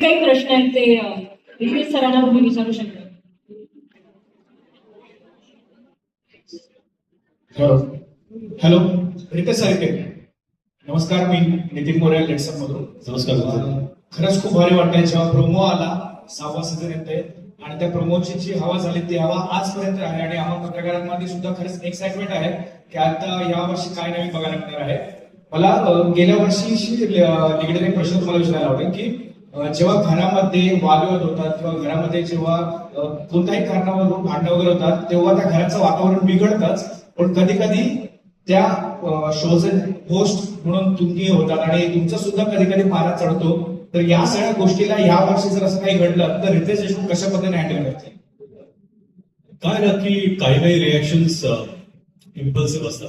काही प्रश्न आहेत ते रितेश सरांना तुम्ही विचारू शकता. हॅलो. रितेश सारखे नमस्कार मी नितीन मोरे लेट्सअप मधून नमस्कार खरंच खूप भारी वाटतंय. जेव्हा प्रोमो आला सहावा सीझन येते आणि त्या प्रोमोची जी हवा झाली ती हवा आजपर्यंत आहे. आणि आम्हा पत्रकारांमध्ये सुद्धा खरंच एक्साइटमेंट आहे की आता या वर्षी काय नवीन बघायला मिळणार आहे. मला गेल्या वर्षीशी निगडीत एक प्रश्न तुम्हाला विचारायला आवडेल की जेव्हा घरामध्ये वादविवाद होतात किंवा घरामध्ये जेव्हा कोणत्याही कारणावरून भांडण वगैरे होतात तेव्हा त्या घराचं वातावरण बिघडतंच. पण कधी कधी त्या शोचे होस्ट म्हणून तुम्ही होतात आणि तुमचं सुद्धा कधी कधी पारा चढतो. तर या सगळ्या गोष्टीला या वर्षी जर असं काही घडलं तर रितेश देशमुख कशा पद्धतीने हँडल करते काय ना की काही काही रिॲक्शन्स इम्पल्सिव्ह असतात.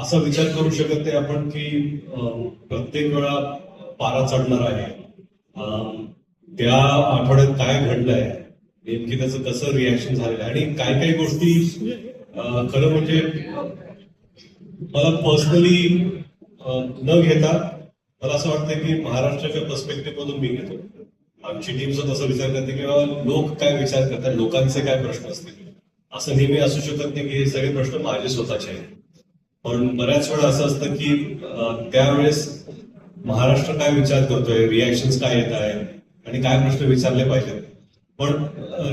असा विचार करू शकत नाही आपण की प्रत्येक वेळा पारा चढणार आहे. त्या आठवड्यात काय घडलंय नेमकी त्याचं कसं रिॲक्शन झालेलं आहे आणि काही काही गोष्टी खरं म्हणजे मला पर्सनली न घेता मला असं वाटतं की महाराष्ट्राच्या पर्स्पेक्टिव्ह मधून मी घेतो. आमची टीम सुद्धा असं विचार करते की लोक काय विचार करतात लोकांचे काय प्रश्न असतील? असं नेहमी असू शकत नाही की हे सगळे प्रश्न माझे स्वतःचे आहेत. पण बऱ्याच वेळा असं असतं की त्यावेळेस महाराष्ट्र काय विचार करतोय? रिॲक्शन काय येत आहे आणि काय प्रश्न विचारले पाहिजेत? पण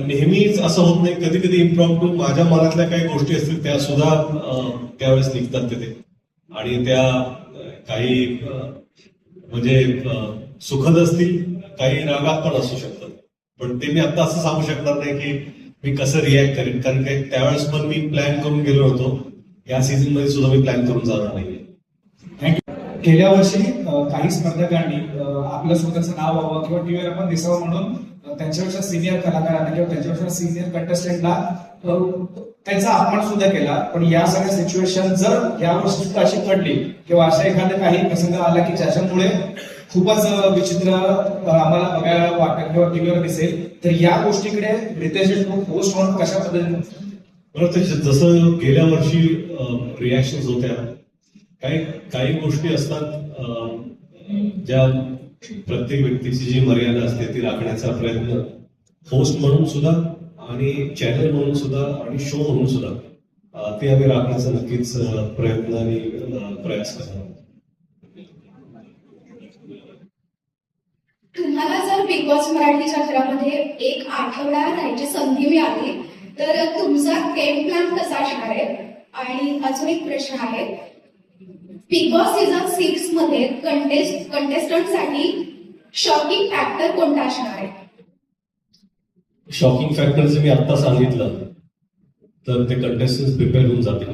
नेहमीच असं होत नाही. कधी कधी इम्प्रॉम्प्टू माझ्या मनातल्या काही गोष्टी असतील त्या सुद्धा त्यावेळेस निघतात तिथे. आणि त्या काही म्हणजे सुखद असतील काही रागात पण असू शकतात. पण ते मी आता असं सांगू शकणार नाही की मी कसं रिॲक्ट करेन. कारण काही त्यावेळेस पण मी प्लॅन करून गेलो होतो. या सीझनमध्ये सुद्धा मी प्लॅन करून जाणार नाही थँक्यू गेल्या वर्षी काही स्पर्धकांनी आपलं स्वतःचं नाव व्हावं किंवा टीव्हीवर आपण दिसावं म्हणून त्यांच्यापेक्षा सिनियर कलाकारांना किंवा त्यांच्यापेक्षा सिनियर कंटेस्टंटला त्यांचा अपमान सुद्धा केला. पण या सगळ्या सिच्युएशन जर या वर्षी सुद्धा अशी घडली किंवा अशा एखादा काही प्रसंग आला की ज्याच्यामुळे खूपच विचित्र आम्हाला बघायला वाटेल किंवा टीव्हीवर दिसेल तर या गोष्टीकडे रितेश देशमुख होस्ट म्हणून कशा पद्धतीने जसं गेल्या वर्षी रिॲक्शन होत्या काही काही गोष्टी असतात ज्या प्रत्येक व्यक्तीची जी मर्यादा असते ती राखण्याचा प्रयत्न होस्ट म्हणून सुद्धा आणि चॅनल म्हणून सुद्धा आणि शो म्हणून सुद्धा ते आम्ही राखण्याचा नक्कीच प्रयत्न आणि प्रयास करणार तुम्हाला जर बिग बॉस मराठीच्या घरामध्ये एक आठवडा राहायची संधी मिळाली तर तुमचा गेम प्लॅन कसा असणार आहे? आणि अजून एक प्रश्न आहे बिग बॉस सीझन सिक्समध्ये कंटेस्ट कंटेस्टंटसाठी शॉकिंग फॅक्टर कोणता असणार आहे? शॉकिंग फॅक्टरचं मी आत्ता सांगितलं तर ते कंटेस्टन्स प्रिपेअर होऊन जातील.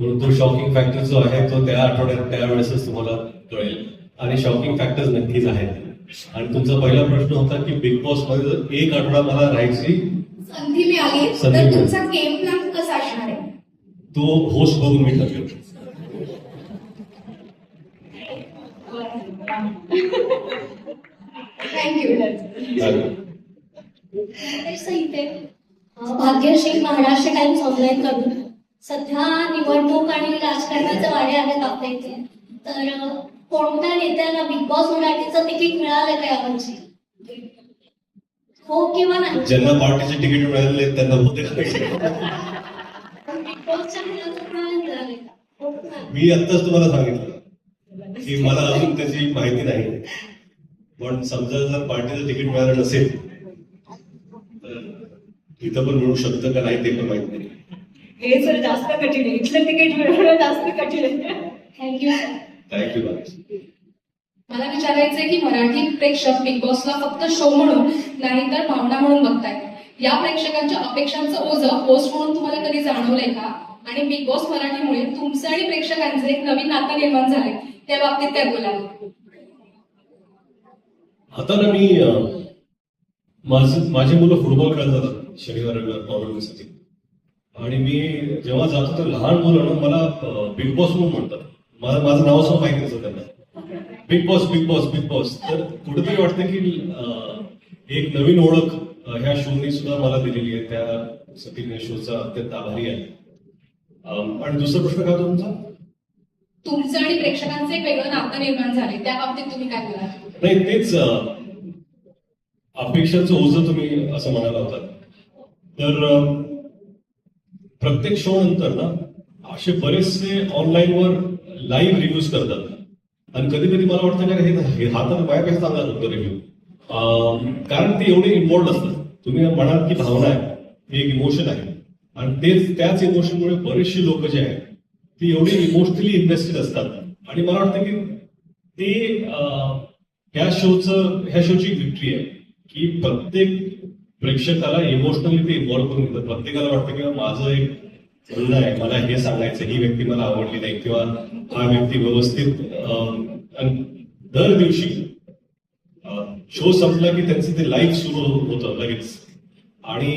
म्हणून तो शॉकिंग फॅक्टर जो आहे तो त्या आठवड्यात त्यावेळेसच तुम्हाला कळेल. आणि शॉकिंग फॅक्टर्स नक्कीच आहेत. आणि तुमचा पहिला प्रश्न होता की बिग बॉसमध्ये जर एक आठवडा मला राहायची संधी मिळाली तर. तुमचा गेम प्लॅन कसा असणार आहे? तो होस्ट बघून मी ठरवेल थँक्यू चालेल. संहिते भाग्यश्री महाराष्ट्र टाइम्स ऑनलाईन करून सध्या निवडणूक आणि राजकारणाचे वाडे आहेत आपल्या इथे. तर कोणत्या नेत्याला बिग बॉस मराठीचं तिकीट मिळालं का यावर्षी? हो किंवा नाही? ज्यांना पार्टीचे तिकीट आहेत, त्यांना. बिग बॉसच्या मिळाले? मी आत्ताच तुम्हाला सांगितलं की मला अजून त्याची माहिती नाही. पण समजा जर पार्टीचं तिकीट मिळालं नसेल इथं पण मिळू शकतं का? नाही ते पण माहीत नाही. हे सर जास्त कठीण आहे. इथलं तिकीट मिळवणं जास्त कठीण आहे. थँक्यू थँक्यू बाय मला विचारायचंय की मराठी प्रेक्षक बिग बॉसला फक्त शो म्हणून नाही तर भावना म्हणून बघतायत या प्रेक्षकांच्या अपेक्षांचं ओझं होस्ट म्हणून तुम्हाला कधी जाणवलंय का? आणि बिग बॉस मराठीमुळे तुमचं आणि प्रेक्षकांचं एक नवीन नातं निर्माण झालंय. त्या बाबतीत काय बोलाल? आता ना मी माझी मुलं फुटबॉल खेळत जातात शनिवार रविवार टोर्नामेंटसाठी आणि मी जेव्हा जातो तर लहान मुलं ना मला बिग बॉस म्हणून म्हणतात. मला माझं नाव सुद्धा माहिती नसतं त्यांना. Bigg Boss Bigg Boss Bigg Boss तर कुठेतरी वाटतं की एक नवीन ओळख ह्या शोनी सुद्धा मला दिलेली आहे. त्यासाठी मी शोचा अत्यंत आभारी आहे. आणि दुसरा प्रश्न काय तुमचा? तुमचं आणि प्रेक्षकांचं एक वेगळं नातं निर्माण झालंय. त्या बाबतीत तुम्ही काय बोलाल? नाही तेच अपेक्षाचं ओझं तुम्ही असं म्हणाला होता. तर प्रत्येक शो नंतर ना असे बरेचसे ऑनलाईनवर लाईव्ह रिव्ह्यूज करतात. आणि कधी कधी मला वाटतं का हे हे- हा तर माझ्यापेक्षा चांगला होतो रिव्ह्यू कारण ते एवढे इन्वॉल्ड असतात. तुम्ही म्हणाल की भावना आहे हे एक इमोशन आहे. आणि तेच त्याच इमोशनमुळे बरेचशी लोक जे आहेत ती एवढी इमोशनली इन्व्हेस्टेड असतात. आणि मला वाटतं की ते ह्या शोचं ह्या शोची विक्ट्री आहे. की प्रत्येक प्रेक्षकाला इमोशनली ते इन्व्हॉल्व करून घेतात. प्रत्येकाला वाटतं की माझं एक म्हणणं आहे मला हे सांगायचं ही व्यक्ती मला आवडली नाही किंवा हा व्यक्ती व्यवस्थित दर दिवशी शो संपला की त्यांचं ते लाईव्ह सुरू होतं लगेच. आणि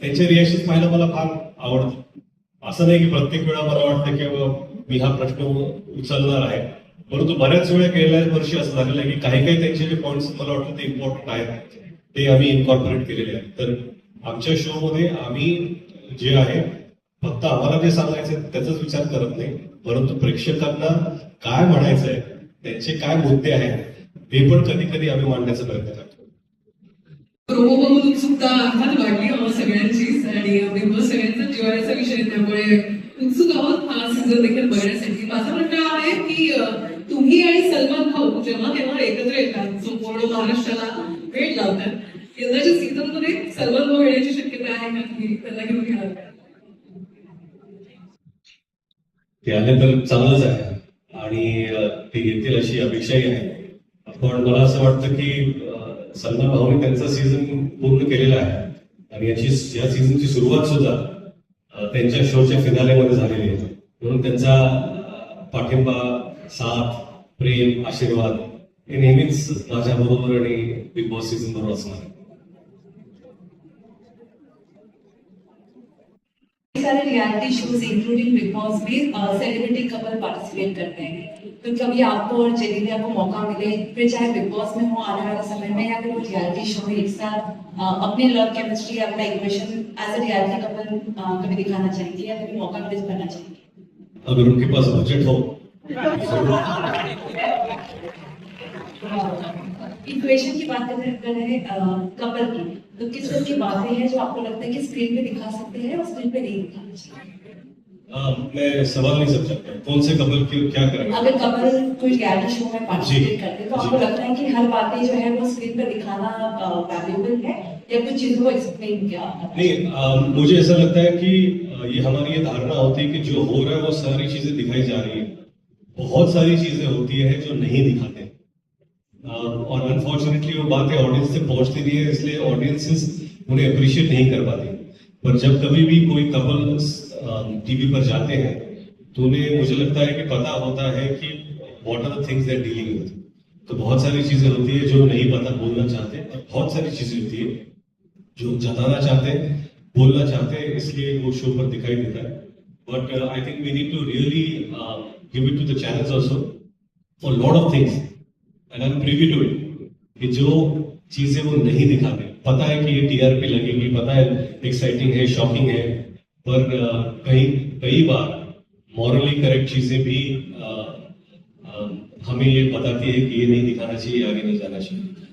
त्यांचे रिॲक्शन पाहायला मला फार आवडतं. असं नाही की प्रत्येक वेळा मला वाटतं की मी हा प्रश्न उचलणार आहे. परंतु बऱ्याच वेळा गेल्या वर्षी असं झालेलं आहे की काही काही त्यांचे जे पॉईंट्स मला वाटतं ते इम्पॉर्टंट आहेत. ते आम्ही इन्कॉर्पोरेट केलेले आहेत. तर आमच्या शो मध्ये आम्ही जे आहे फक्त आम्हाला जे सांगायचं त्याचाच विचार करत नाही. परंतु प्रेक्षकांना काय म्हणायचंय त्यांचे काय मुद्दे आहेत ते पण कधी कधी आम्ही मांडण्याचा प्रयत्न करतो. प्रोमो अर्थात वाढली आम्हा सगळ्यांचीच आणि बिग बॉस सगळ्यांचा जिव्हाळ्याचा विषय त्यामुळे उत्सुक आहोत हा सीझन देखील बघण्यासाठी माझं म्हणणं आहे की अं, तुम्ही आणि सलमान भाऊ जेव्हा केव्हा एकत्र येतात संपूर्ण महाराष्ट्राला भेट लावतात यंदाच्या सीझनमध्ये सलमान भाऊ येण्याची शक्यता आहे का तुम्ही त्यांना घेऊन घ्याल का ते आले तर चांगलंच आहे. आणि ते येतील अशी अपेक्षाही आहे. पण मला असं वाटतं की अं, सलमान भाऊने त्यांचा सीझन पूर्ण केलेला आहे. आणि याची या सीझनची सुरुवात सुद्धा त्यांच्या शोच्या फिनालेमध्ये झालेली आहे. म्हणून त्यांचा पाठिंबा साथ प्रेम आशीर्वाद हे नेहमीच माझ्या बरोबर आणि बिग बॉस सीझन बरोबर असणार आहे. सारे reality shows including Bigg Boss में सेलिब्रिटी कपल पार्टिसिपेट करते हैं। तो कभी आपको और जेनिलिया को मौका मिले फिर चाहे बिग बॉस में हो आने वाले समय में या फिर कोई रियलिटी शो में एक साथ अपने love chemistry Apna equation as a reality couple कभी दिखाना चाहेंगे या कभी मौका मिले तो करना चाहेंगे? अगर उनके पास बजट हो। इक्वेशन की बात करें करें कपल की। तो किस तरह की बातें हैं जो आपको लगता है कि स्क्रीन पे दिखा सकते हैं और स्क्रीन पे नहीं दिखाना चाहिए मैं सवाल नहीं समझ। सकता कौन से कपल की क्या करेंगे अगर कपल कोई रियलिटी शो में पार्टिसिपेट करते हैं तो आपको लगता है कि हर बातें जो है वो स्क्रीन पर दिखाना वैल्यूबल है या कुछ चीज़ों को एक्सप्लेन किया नहीं अ, मुझे ऐसा लगता है कि ये हमारी ये धारणा होती है कि जो हो रहा है वो सारी चीज़ें दिखाई जा रही है। बहुत सारी चीज़ें होती है जो नहीं दिखाते। और अनफॉर्चुनेटली वो बातें ऑडियंस से पहुँचती नहीं है, इसलिए ऑडियंसेस उन्हें अप्रिशिएट नहीं कर पाती। पर जब कभी भी कोई कपल टीवी पर जाते हैं तो उन्हें मुझे लगता है कि पता होता है कि what are the things they dealing with तो बहुत सारी चीज़ें होती है जो नहीं पता बोलना चाहते, और बहुत सारी चीज़ें होती है जो जताना चाहते हैं बोलना चाहते हैं इसलिए वो शो पर दिखाई देता है। But I think we need to really give it to the channels also for lot of things and I am privy to it कि जो चीज़ें वो नहीं दिखाते। पता है कि ये टीआरपी लगेगी पता है एक्साइटिंग है शॉकिंग है पर कई कई बार मॉरली करेक्ट चीज़ें भी आ, आ, हमें ये बताती है कि ये नहीं दिखाना चाहिए आगे नहीं जाना चाहिए।